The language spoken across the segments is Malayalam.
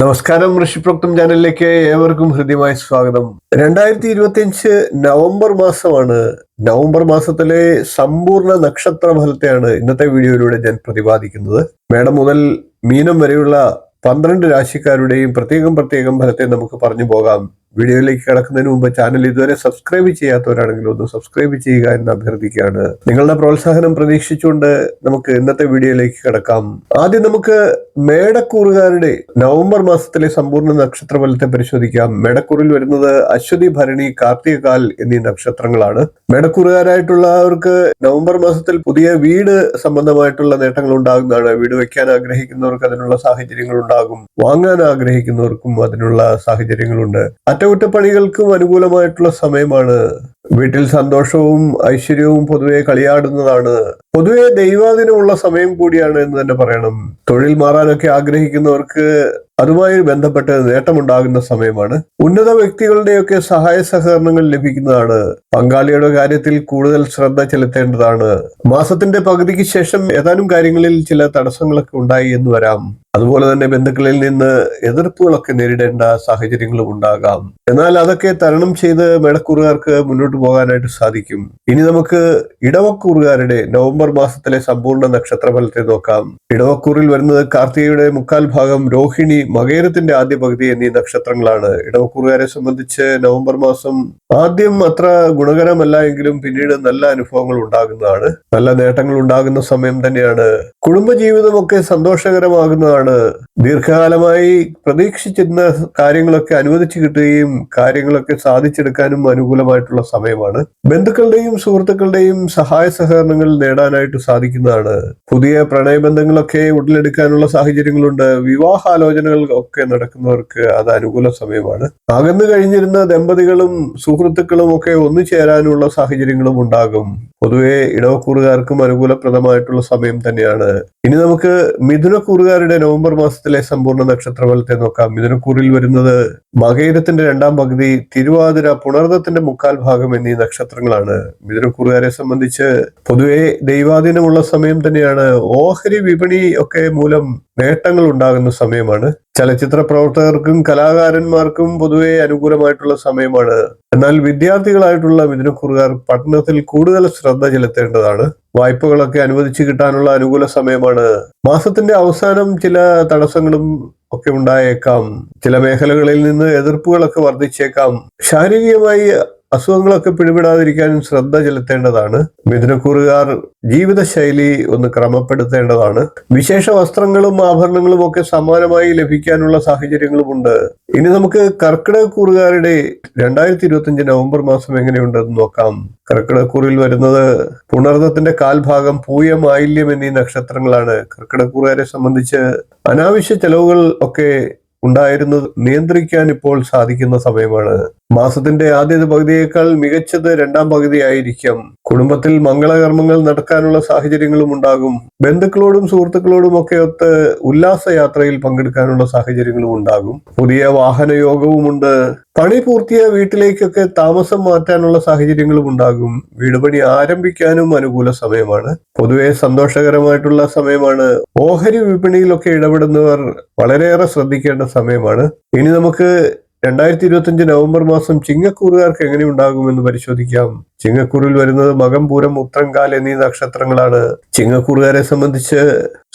നമസ്കാരം ഋഷിപ്രോക്തം ചാനലിലേക്ക് ഏവർക്കും ഹൃദ്യമായ സ്വാഗതം. രണ്ടായിരത്തി ഇരുപത്തിയഞ്ച് നവംബർ മാസമാണ്. നവംബർ മാസത്തിലെ സമ്പൂർണ നക്ഷത്ര ഫലത്തെയാണ് ഇന്നത്തെ വീഡിയോയിലൂടെ ഞാൻ പ്രതിപാദിക്കുന്നത്. മേടം മുതൽ മീനം വരെയുള്ള പന്ത്രണ്ട് രാശിക്കാരുടെയും പ്രത്യേകം പ്രത്യേകം ഫലത്തെ നമുക്ക് പറഞ്ഞു പോകാം. വീഡിയോയിലേക്ക് കടക്കുന്നതിന് മുമ്പ് ചാനൽ ഇതുവരെ സബ്സ്ക്രൈബ് ചെയ്യാത്തവരാണെങ്കിൽ ഒന്ന് സബ്സ്ക്രൈബ് ചെയ്യുക എന്ന് അഭ്യർത്ഥിക്കുകയാണ്. നിങ്ങളുടെ പ്രോത്സാഹനം പ്രതീക്ഷിച്ചുകൊണ്ട് നമുക്ക് ഇന്നത്തെ വീഡിയോയിലേക്ക് കടക്കാം. ആദ്യം നമുക്ക് മേടക്കൂറുകാരുടെ നവംബർ മാസത്തിലെ സമ്പൂർണ നക്ഷത്ര ഫലത്തെ പരിശോധിക്കാം. മേടക്കൂറിൽ വരുന്നത് അശ്വതി ഭരണി കാർത്തികകാൽ എന്നീ നക്ഷത്രങ്ങളാണ്. മേടക്കൂറുകാരായിട്ടുള്ളവർക്ക് നവംബർ മാസത്തിൽ പുതിയ വീട് സംബന്ധമായിട്ടുള്ള നേട്ടങ്ങൾ ഉണ്ടാകുന്നതാണ്. വീട് വെക്കാൻ ആഗ്രഹിക്കുന്നവർക്ക് അതിനുള്ള സാഹചര്യങ്ങൾ ഉണ്ടാകും. വാങ്ങാൻ ആഗ്രഹിക്കുന്നവർക്കും അതിനുള്ള സാഹചര്യങ്ങളുണ്ട്. അറ്റകുറ്റപ്പണികൾക്കും അനുകൂലമായിട്ടുള്ള സമയമാണ്. വീട്ടിൽ സന്തോഷവും ഐശ്വര്യവും പൊതുവെ കളിയാടുന്നതാണ്. പൊതുവെ ദൈവാദിനമുള്ള സമയം കൂടിയാണ് എന്ന് തന്നെ പറയണം. തൊഴിൽ മാറാനൊക്കെ ആഗ്രഹിക്കുന്നവർക്ക് അതുമായി ബന്ധപ്പെട്ട് നേട്ടമുണ്ടാകുന്ന സമയമാണ്. ഉന്നത വ്യക്തികളുടെയൊക്കെ സഹായ സഹകരണങ്ങൾ ലഭിക്കുന്നതാണ്. പങ്കാളിയുടെ കാര്യത്തിൽ കൂടുതൽ ശ്രദ്ധ ചെലുത്തേണ്ടതാണ്. മാസത്തിന്റെ പകുതിക്ക് ശേഷം ഏതാനും കാര്യങ്ങളിൽ ചില തടസ്സങ്ങളൊക്കെ ഉണ്ടായി എന്ന് വരാം. അതുപോലെ തന്നെ ബന്ധുക്കളിൽ നിന്ന് എതിർപ്പുകളൊക്കെ നേരിടേണ്ട സാഹചര്യങ്ങളും ഉണ്ടാകാം. എന്നാൽ അതൊക്കെ തരണം ചെയ്ത് മേടക്കൂറുകാർക്ക് മുന്നോട്ട് പോകാനായിട്ട് സാധിക്കും. ഇനി നമുക്ക് ഇടവക്കൂറുകാരുടെ നവംബർ മാസത്തിലെ സമ്പൂർണ നക്ഷത്രഫലത്തെ നോക്കാം. ഇടവക്കൂറിൽ വരുന്നത് കാർത്തികയുടെ മുക്കാൽ ഭാഗം രോഹിണി മകേരത്തിന്റെ ആദ്യ പകുതി എന്നീ നക്ഷത്രങ്ങളാണ്. ഇടവക്കൂറുകാരെ സംബന്ധിച്ച് നവംബർ മാസം ആദ്യം അത്ര ഗുണകരമല്ല എങ്കിലും പിന്നീട് നല്ല അനുഭവങ്ങൾ ഉണ്ടാകുന്നതാണ്. നല്ല നേട്ടങ്ങൾ ഉണ്ടാകുന്ന സമയം തന്നെയാണ്. കുടുംബജീവിതമൊക്കെ സന്തോഷകരമാകുന്നതാണ്. ദീർഘകാലമായി പ്രതീക്ഷിച്ചിരുന്ന കാര്യങ്ങളൊക്കെ അനുവദിച്ചു കിട്ടുകയും കാര്യങ്ങളൊക്കെ സാധിച്ചെടുക്കാനും അനുകൂലമായിട്ടുള്ള സമയമാണ്. ബന്ധുക്കളുടെയും സുഹൃത്തുക്കളുടെയും സഹായ സഹകരണങ്ങൾ നേടാനായിട്ട് സാധിക്കുന്നതാണ്. പുതിയ പ്രണയബന്ധങ്ങളൊക്കെ ഉടലെടുക്കാനുള്ള സാഹചര്യങ്ങളുണ്ട്. വിവാഹാലോചനകൾ ഒക്കെ നടക്കുന്നവർക്ക് അത് അനുകൂല സമയമാണ്. അകന്നു കഴിഞ്ഞിരുന്ന ദമ്പതികളും സുഹൃത്തുക്കളും ഒക്കെ ഒന്നു ചേരാനുള്ള സാഹചര്യങ്ങളും ഉണ്ടാകും. പൊതുവെ ഇടവക്കൂറുകാർക്കും അനുകൂലപ്രദമായിട്ടുള്ള സമയം തന്നെയാണ്. ഇനി നമുക്ക് മിഥുനക്കൂറുകാരുടെ നവംബർ മാസത്തിലെ സമ്പൂർണ നക്ഷത്രഫലത്തെ നോക്കാം. മിഥുനക്കൂറിൽ വരുന്നത് മകയിരത്തിന്റെ രണ്ടാം പകുതി തിരുവാതിര പുണർദത്തിന്റെ മുക്കാൽ ഭാഗം എന്നീ നക്ഷത്രങ്ങളാണ്. മിഥുനക്കൂറുകാരെ സംബന്ധിച്ച് പൊതുവെ ദൈവാധീനമുള്ള സമയം തന്നെയാണ്. ഓഹരി വിപണി ഒക്കെ മൂലം നേട്ടങ്ങൾ ഉണ്ടാകുന്ന സമയമാണ്. ചലച്ചിത്ര പ്രവർത്തകർക്കും കലാകാരന്മാർക്കും പൊതുവെ അനുകൂലമായിട്ടുള്ള സമയമാണ്. എന്നാൽ വിദ്യാർത്ഥികളായിട്ടുള്ള മിഥുനക്കൂറുകാർ പഠനത്തിൽ കൂടുതൽ ശ്രദ്ധ ചെലുത്തേണ്ടതാണ്. വായ്പകളൊക്കെ അനുവദിച്ചു കിട്ടാനുള്ള അനുകൂല സമയമാണ്. മാസത്തിന്റെ അവസാനം ചില തടസ്സങ്ങളും ഒക്കെ ഉണ്ടായേക്കാം. ചില മേഖലകളിൽ നിന്ന് എതിർപ്പുകളൊക്കെ വർദ്ധിച്ചേക്കാം. ശാരീരികമായി അസുഖങ്ങളൊക്കെ പിടിപെടാതിരിക്കാനും ശ്രദ്ധ ചെലുത്തേണ്ടതാണ്. മിഥുനക്കൂറുകാർ ജീവിതശൈലി ഒന്ന് ക്രമപ്പെടുത്തേണ്ടതാണ്. വിശേഷ വസ്ത്രങ്ങളും ആഭരണങ്ങളും ഒക്കെ സമാനമായി ലഭിക്കാനുള്ള സാഹചര്യങ്ങളുമുണ്ട്. ഇനി നമുക്ക് കർക്കിടകക്കൂറുകാരുടെ രണ്ടായിരത്തി ഇരുപത്തി നവംബർ മാസം എങ്ങനെയുണ്ടെന്ന് നോക്കാം. കർക്കിടക്കൂറിൽ വരുന്നത് പുണർദത്തിന്റെ കാൽഭാഗം പൂയ മാലിന്യം എന്നീ നക്ഷത്രങ്ങളാണ്. കർക്കിടക്കൂറുകാരെ സംബന്ധിച്ച് അനാവശ്യ ചെലവുകൾ ഒക്കെ ഉണ്ടായിരുന്നത് നിയന്ത്രിക്കാൻ ഇപ്പോൾ സാധിക്കുന്ന സമയമാണ്. മാസത്തിന്റെ ആദ്യ പകുതിയേക്കാൾ മികച്ചത് രണ്ടാം പകുതിയായിരിക്കും. കുടുംബത്തിൽ മംഗളകർമ്മങ്ങൾ നടക്കാനുള്ള സാഹചര്യങ്ങളും ഉണ്ടാകും. ബന്ധുക്കളോടും സുഹൃത്തുക്കളോടും ഒക്കെ ഒത്ത് ഉല്ലാസയാത്രയിൽ പങ്കെടുക്കാനുള്ള സാഹചര്യങ്ങളും ഉണ്ടാകും. പുതിയ വാഹന യോഗവുമുണ്ട് പണി പൂർത്തിയ വീട്ടിലേക്കൊക്കെ താമസം മാറ്റാനുള്ള സാഹചര്യങ്ങളും ഉണ്ടാകും. വീട് പണി ആരംഭിക്കാനും അനുകൂല സമയമാണ്. പൊതുവെ സന്തോഷകരമായിട്ടുള്ള സമയമാണ്. ഓഹരി വിപണിയിലൊക്കെ ഇടപെടുന്നവർ വളരെയേറെ ശ്രദ്ധിക്കേണ്ട സമയമാണ്. ഇനി നമുക്ക് രണ്ടായിരത്തി ഇരുപത്തിയഞ്ച് നവംബർ മാസം ചിങ്ങക്കൂറുകാർക്ക് എങ്ങനെ ഉണ്ടാകുമെന്ന് പരിശോധിക്കാം. ചിങ്ങക്കൂറിൽ വരുന്നത് മകം പൂരം ഉത്രങ്കാൽ എന്നീ നക്ഷത്രങ്ങളാണ്. ചിങ്ങക്കൂറുകാരെ സംബന്ധിച്ച്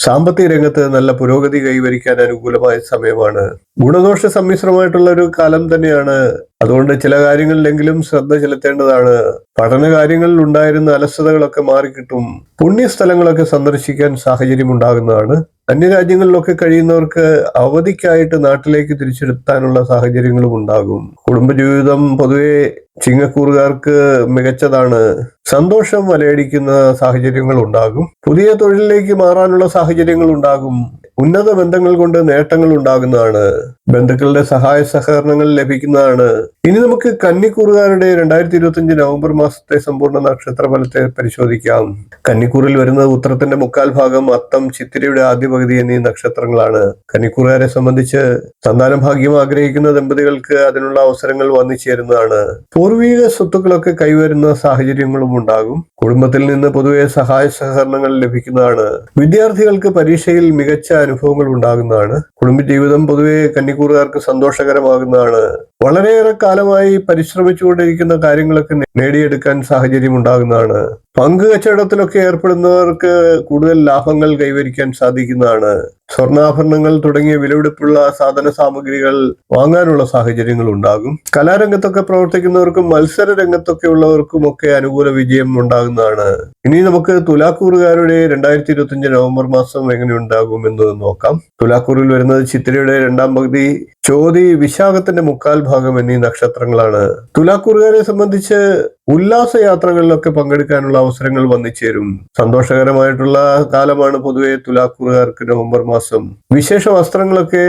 സാമ്പത്തിക രംഗത്ത് നല്ല പുരോഗതി കൈവരിക്കാൻ അനുകൂലമായ സമയമാണ്. ഗുണദോഷ സമ്മിശ്രമായിട്ടുള്ള ഒരു കാലം തന്നെയാണ് അതുകൊണ്ട് ചില കാര്യങ്ങളിലെങ്കിലും ശ്രദ്ധ ചെലുത്തേണ്ടതാണ്. പഠന കാര്യങ്ങളിൽ ഉണ്ടായിരുന്ന അലസതകളൊക്കെ മാറിക്കിട്ടും പുണ്യസ്ഥലങ്ങളൊക്കെ സന്ദർശിക്കാൻ സാഹചര്യം ഉണ്ടാകുന്നതാണ് അന്യരാജ്യങ്ങളിലൊക്കെ കഴിയുന്നവർക്ക് അവധിക്കായിട്ട് നാട്ടിലേക്ക് തിരിച്ചെടുത്താനുള്ള സാഹചര്യങ്ങളും ഉണ്ടാകും. കുടുംബജീവിതം പൊതുവെ ചിങ്ങക്കൂറുകാർക്ക് മികച്ചതാണ്. സന്തോഷം വലയടിക്കുന്ന സാഹചര്യങ്ങൾ ഉണ്ടാകും പുതിയ തൊഴിലിലേക്ക് മാറാനുള്ള സാഹചര്യങ്ങൾ ഉണ്ടാകും ഉന്നത ബന്ധങ്ങൾ കൊണ്ട് നേട്ടങ്ങൾ ഉണ്ടാകുന്നതാണ്. ബന്ധുക്കളുടെ സഹായ സഹകരണങ്ങൾ ലഭിക്കുന്നതാണ്. ഇനി നമുക്ക് കന്നിക്കൂറുകാരുടെ രണ്ടായിരത്തി ഇരുപത്തി അഞ്ച് നവംബർ മാസത്തെ സമ്പൂർണ നക്ഷത്ര ഫലത്തെ പരിശോധിക്കാം. കന്നിക്കൂറിൽ വരുന്ന ഉത്തരത്തിന്റെ മുക്കാൽ ഭാഗം അത്തം ചിത്തിരയുടെ ആദ്യ പകുതി എന്നീ നക്ഷത്രങ്ങളാണ്. കന്നിക്കൂറുകാരെ സംബന്ധിച്ച് സന്താന ഭാഗ്യം ആഗ്രഹിക്കുന്ന ദമ്പതികൾക്ക് അതിനുള്ള അവസരങ്ങൾ വന്നു ചേരുന്നതാണ്. പൂർവീക സ്വത്തുക്കളൊക്കെ കൈവരുന്ന സാഹചര്യങ്ങളും ഉണ്ടാകും. കുടുംബത്തിൽ നിന്ന് പൊതുവെ സഹായ സഹകരണങ്ങൾ ലഭിക്കുന്നതാണ്. വിദ്യാർത്ഥികൾക്ക് പരീക്ഷയിൽ മികച്ച അനുഭവങ്ങൾ ഉണ്ടാകുന്നതാണ്. കുടുംബജീവിതം പൊതുവെ കന്നിക്കൂറുകാർക്ക് സന്തോഷകരമാകുന്നതാണ്. വളരെയേറെ കാലമായി പരിശ്രമിച്ചുകൊണ്ടിരിക്കുന്ന കാര്യങ്ങളൊക്കെ നേടിയെടുക്കാൻ സാഹചര്യം ഉണ്ടാകുന്നതാണ്. പങ്ക് കച്ചവടത്തിലൊക്കെ ഏർപ്പെടുന്നവർക്ക് കൂടുതൽ ലാഭങ്ങൾ കൈവരിക്കാൻ സാധിക്കുന്നതാണ്. സ്വർണാഭരണങ്ങൾ തുടങ്ങിയ വിലപിടിപ്പുള്ള സാധന സാമഗ്രികൾ വാങ്ങാനുള്ള സാഹചര്യങ്ങൾ ഉണ്ടാകും. കലാരംഗത്തൊക്കെ പ്രവർത്തിക്കുന്നവർക്കും മത്സര രംഗത്തൊക്കെ ഉള്ളവർക്കും ഒക്കെ അനുകൂല വിജയം ഉണ്ടാകുന്നതാണ്. ഇനി നമുക്ക് തുലാക്കൂറുകാരുടെ രണ്ടായിരത്തി ഇരുപത്തി അഞ്ച് നവംബർ മാസം എങ്ങനെ ഉണ്ടാകും എന്ന് നോക്കാം. തുലാക്കൂറിൽ വരുന്നത് ചിത്രയുടെ രണ്ടാം പകുതി. ചോതി വിശാഖത്തിന്റെ മുക്കാൽ ഭാഗം എന്നീ നക്ഷത്രങ്ങളാണ്. തുലാക്കൂറുകാരെ സംബന്ധിച്ച് ഉല്ലാസ യാത്രകളിലൊക്കെ പങ്കെടുക്കാനുള്ള അവസരങ്ങൾ വന്നിച്ചേരും. സന്തോഷകരമായിട്ടുള്ള കാലമാണ് പൊതുവെ തുലാക്കൂറുകാർക്ക് നവംബർ മാസം. വിശേഷ വസ്ത്രങ്ങളൊക്കെ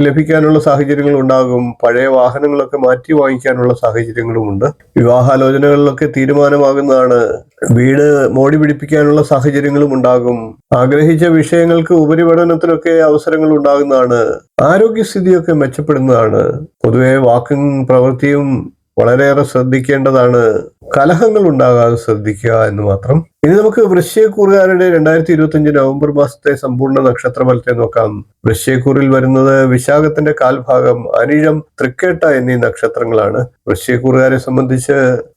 ലഭിക്കാനുള്ള സാഹചര്യങ്ങൾ ഉണ്ടാകും പഴയ വാഹനങ്ങളൊക്കെ മാറ്റി വാങ്ങിക്കാനുള്ള സാഹചര്യങ്ങളുമുണ്ട്. വിവാഹാലോചനകളിലൊക്കെ തീരുമാനമാകുന്നതാണ്. വീട് മോടി പിടിപ്പിക്കാനുള്ള സാഹചര്യങ്ങളും ഉണ്ടാകും ആഗ്രഹിച്ച വിഷയങ്ങൾക്ക് ഉപരിപഠനത്തിനൊക്കെ അവസരങ്ങൾ ഉണ്ടാകുന്നതാണ് ആരോഗ്യസ്ഥിതിയൊക്കെ മെച്ചപ്പെടുന്നതാണ്. പൊതുവെ വാക്കും പ്രവൃത്തിയും വളരെയേറെ ശ്രദ്ധിക്കേണ്ടതാണ്. കലഹങ്ങൾ ഉണ്ടാകാതെ ശ്രദ്ധിക്കുക എന്ന് മാത്രം ഇനി നമുക്ക് വൃശ്ചയക്കൂറുകാരുടെ രണ്ടായിരത്തി ഇരുപത്തി അഞ്ച് നവംബർ മാസത്തെ സമ്പൂർണ നക്ഷത്രഫലത്തെ നോക്കാം. വൃശ്ചയക്കൂറിൽ വരുന്നത് വിശാഖത്തിന്റെ കാൽഭാഗം അനിഴം തൃക്കേട്ട എന്നീ നക്ഷത്രങ്ങളാണ്. വൃശ്ചയക്കൂറുകാരെ സംബന്ധിച്ച്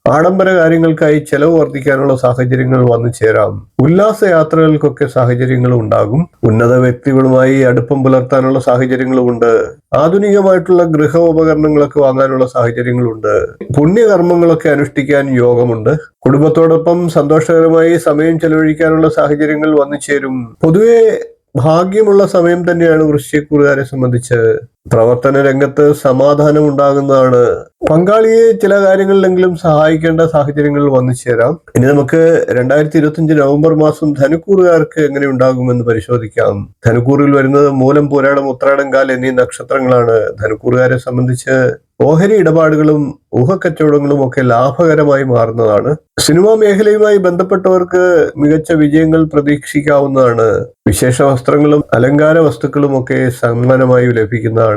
ആഡംബര കാര്യങ്ങൾക്കായി ചെലവ് വർദ്ധിക്കാനുള്ള സാഹചര്യങ്ങൾ വന്നു ചേരാം. ഉല്ലാസ യാത്രകൾക്കൊക്കെ സാഹചര്യങ്ങൾ ഉണ്ടാകും. ഉന്നത വ്യക്തികളുമായി അടുപ്പം പുലർത്താനുള്ള സാഹചര്യങ്ങളുമുണ്ട് ആധുനികമായിട്ടുള്ള ഗൃഹ ഉപകരണങ്ങളൊക്കെ വാങ്ങാനുള്ള സാഹചര്യങ്ങളുണ്ട്. പുണ്യകർമ്മങ്ങളൊക്കെ അനുഷ്ഠിക്കാൻ യോഗമുണ്ട്. കുടുംബത്തോടൊപ്പം സന്തോഷകരമായി സമയം ചെലവഴിക്കാനുള്ള സാഹചര്യങ്ങൾ വന്നു ചേരും. പൊതുവെ ഭാഗ്യമുള്ള സമയം തന്നെയാണ് വൃശ്ചിക്കൂറുകാരെ സംബന്ധിച്ച്. പ്രവർത്തന രംഗത്ത് സമാധാനം ഉണ്ടാകുന്നതാണ്. പങ്കാളിയെ ചില കാര്യങ്ങളിലെങ്കിലും സഹായിക്കേണ്ട സാഹചര്യങ്ങൾ വന്നു ചേരാം ഇനി നമുക്ക് രണ്ടായിരത്തി ഇരുപത്തി നവംബർ മാസം ധനുക്കൂറുകാർക്ക് എങ്ങനെ ഉണ്ടാകുമെന്ന് പരിശോധിക്കാം. ധനുക്കൂറിൽ വരുന്നത് മൂലം പോരാടം ഉത്രാടം കാൽ എന്നീ നക്ഷത്രങ്ങളാണ്. ധനുക്കൂറുകാരെ സംബന്ധിച്ച് ഓഹരി ഇടപാടുകളും ഊഹക്കച്ചവടങ്ങളും ഒക്കെ ലാഭകരമായി മാറുന്നതാണ്. സിനിമാ മേഖലയുമായി ബന്ധപ്പെട്ടവർക്ക് മികച്ച വിജയങ്ങൾ പ്രതീക്ഷിക്കാവുന്നതാണ്. വിശേഷ വസ്ത്രങ്ങളും അലങ്കാര വസ്തുക്കളും ഒക്കെ സമ്മാനമായി ലഭിക്കുന്നതാണ്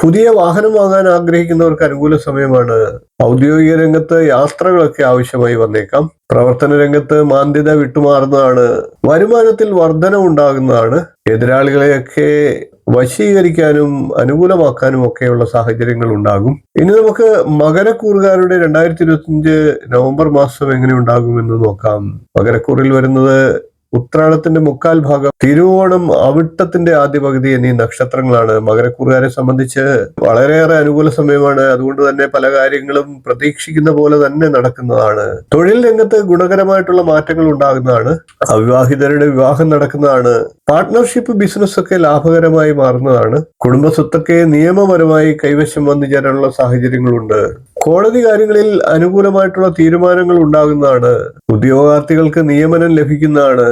പുതിയ വാഹനം വാങ്ങാൻ ആഗ്രഹിക്കുന്നവർക്ക് അനുകൂല സമയമാണ്. ഔദ്യോഗിക രംഗത്ത് യാത്രകളൊക്കെ ആവശ്യമായി വന്നേക്കാം. പ്രവർത്തന രംഗത്ത് മാന്ദ്യത വിട്ടുമാറുന്നതാണ്. വരുമാനത്തിൽ വർധന ഉണ്ടാകുന്നതാണ്. എതിരാളികളെയൊക്കെ വശീകരിക്കാനും അനുകൂലമാക്കാനും ഒക്കെയുള്ള സാഹചര്യങ്ങൾ ഉണ്ടാകും. ഇനി നമുക്ക് മകരക്കൂറുകാരുടെ രണ്ടായിരത്തി ഇരുപത്തിയഞ്ച് നവംബർ മാസം എങ്ങനെ ഉണ്ടാകുമെന്ന് നോക്കാം. മകരക്കൂറിൽ വരുന്നത് ഉത്രാടത്തിന്റെ മുക്കാൽ ഭാഗം തിരുവോണം അവിട്ടത്തിന്റെ ആദ്യ പകുതി എന്നീ നക്ഷത്രങ്ങളാണ്. മകരക്കൂറുകാരെ സംബന്ധിച്ച് വളരെയേറെ അനുകൂല സമയമാണ്. അതുകൊണ്ട് തന്നെ പല കാര്യങ്ങളും പ്രതീക്ഷിക്കുന്ന പോലെ തന്നെ നടക്കുന്നതാണ്. തൊഴിൽ രംഗത്ത് ഗുണകരമായിട്ടുള്ള മാറ്റങ്ങൾ ഉണ്ടാകുന്നതാണ്. അവിവാഹിതരുടെ വിവാഹം നടക്കുന്നതാണ്. പാർട്ട്ണർഷിപ്പ് ബിസിനസ് ഒക്കെ ലാഭകരമായി മാറുന്നതാണ്. കുടുംബ സ്വത്തൊക്കെ നിയമപരമായി കൈവശം വന്നു ചേരാനുള്ള സാഹചര്യങ്ങളുണ്ട്. കോടതി കാര്യങ്ങളിൽ അനുകൂലമായിട്ടുള്ള തീരുമാനങ്ങൾ ഉണ്ടാകുന്നതാണ്. ഉദ്യോഗാർത്ഥികൾക്ക് നിയമനം ലഭിക്കുന്നതാണ്.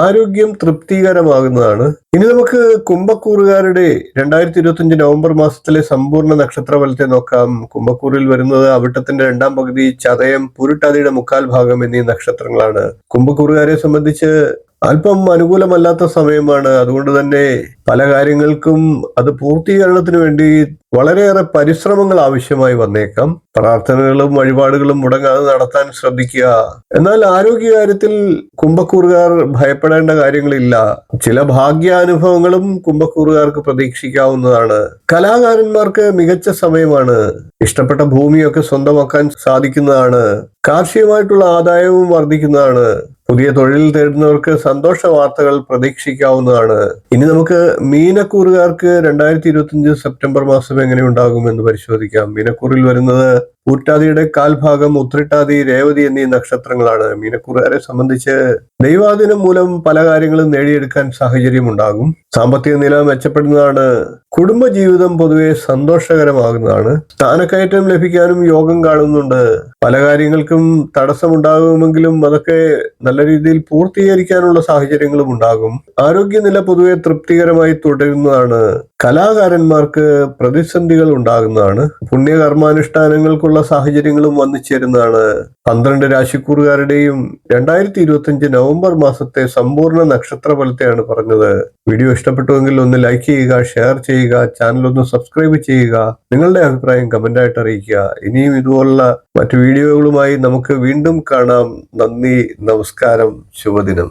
ആരോഗ്യം തൃപ്തികരമാകുന്നതാണ്. ഇനി നമുക്ക് കുംഭക്കൂറുകാരുടെ രണ്ടായിരത്തി ഇരുപത്തി അഞ്ച് നവംബർ മാസത്തിലെ സമ്പൂർണ നക്ഷത്രഫലത്തെ നോക്കാം. കുംഭക്കൂറിൽ വരുന്നത് അവിട്ടത്തിന്റെ രണ്ടാം പകുതി ചതയം പുരുട്ടാതിയുടെ മുക്കാൽ ഭാഗം എന്നീ നക്ഷത്രങ്ങളാണ്. കുംഭക്കൂറുകാരെ സംബന്ധിച്ച് അല്പം അനുകൂലമല്ലാത്ത സമയമാണ്. അതുകൊണ്ട് തന്നെ പല കാര്യങ്ങൾക്കും അത് പൂർത്തീകരണത്തിന് വേണ്ടി വളരെയേറെ പരിശ്രമങ്ങൾ ആവശ്യമായി വന്നേക്കാം. പ്രാർത്ഥനകളും വഴിപാടുകളും മുടങ്ങാതെ നടത്താൻ ശ്രദ്ധിക്കുക. എന്നാൽ ആരോഗ്യകാര്യത്തിൽ കുംഭക്കൂറുകാർ ഭയപ്പെടേണ്ട കാര്യങ്ങളില്ല. ചില ഭാഗ്യാനുഭവങ്ങളും കുംഭക്കൂറുകാർക്ക് പ്രതീക്ഷിക്കാവുന്നതാണ്. കലാകാരന്മാർക്ക് മികച്ച സമയമാണ്. ഇഷ്ടപ്പെട്ട ഭൂമിയൊക്കെ സ്വന്തമാക്കാൻ സാധിക്കുന്നതാണ്. കാർഷികമായിട്ടുള്ള ആദായവും വർദ്ധിക്കുന്നതാണ്. പുതിയ തൊഴിൽ തേടുന്നവർക്ക് സന്തോഷ വാർത്തകൾ പ്രതീക്ഷിക്കാവുന്നതാണ്. ഇനി നമുക്ക് മീനക്കൂറുകാർക്ക് രണ്ടായിരത്തി ഇരുപത്തിയഞ്ച് സെപ്റ്റംബർ മാസം എങ്ങനെ ഉണ്ടാകും എന്ന് പരിശോധിക്കാം. മീനക്കൂറിൽ വരുന്നത് പൂറ്റാതിയുടെ കാൽഭാഗം ഉത്രിട്ടാതി രേവതി എന്നീ നക്ഷത്രങ്ങളാണ്. മീനക്കൂറുകാരെ സംബന്ധിച്ച് ദൈവാദിനം മൂലം പല കാര്യങ്ങളും നേടിയെടുക്കാൻ സാഹചര്യം ഉണ്ടാകും സാമ്പത്തിക നില മെച്ചപ്പെടുന്നതാണ്. കുടുംബജീവിതം പൊതുവെ സന്തോഷകരമാകുന്നതാണ്. സ്ഥാനക്കയറ്റം ലഭിക്കാനും യോഗം കാണുന്നുണ്ട്. പല കാര്യങ്ങൾക്കും തടസ്സമുണ്ടാകുമെങ്കിലും അതൊക്കെ നല്ല രീതിയിൽ പൂർത്തീകരിക്കാനുള്ള സാഹചര്യങ്ങളും ഉണ്ടാകും. ആരോഗ്യനില പൊതുവെ തൃപ്തികരമായി തുടരുന്നതാണ്. കലാകാരന്മാർക്ക് പ്രതിസന്ധികൾ ഉണ്ടാകുന്നതാണ്. പുണ്യകർമാനുഷ്ഠാനങ്ങൾക്കുള്ള സാഹചര്യങ്ങളും വന്നു ചേരുന്നതാണ്. പന്ത്രണ്ട് രാശിക്കൂറുകാരുടെയും രണ്ടായിരത്തി ഇരുപത്തിയഞ്ച് നവംബർ മാസത്തെ സമ്പൂർണ നക്ഷത്ര ഫലത്തെയാണ് പറഞ്ഞത്. വീഡിയോ ഇഷ്ടപ്പെട്ടുവെങ്കിൽ ഒന്ന് ലൈക്ക് ചെയ്യുക ഷെയർ ചെയ്യുക ചാനൽ ഒന്ന് സബ്സ്ക്രൈബ് ചെയ്യുക. നിങ്ങളുടെ അഭിപ്രായം കമന്റായിട്ട് അറിയിക്കുക. ഇനിയും ഇതുപോലുള്ള മറ്റു വീഡിയോകളുമായി നമുക്ക് വീണ്ടും കാണാം. നന്ദി നമസ്കാരം ശുഭദിനം.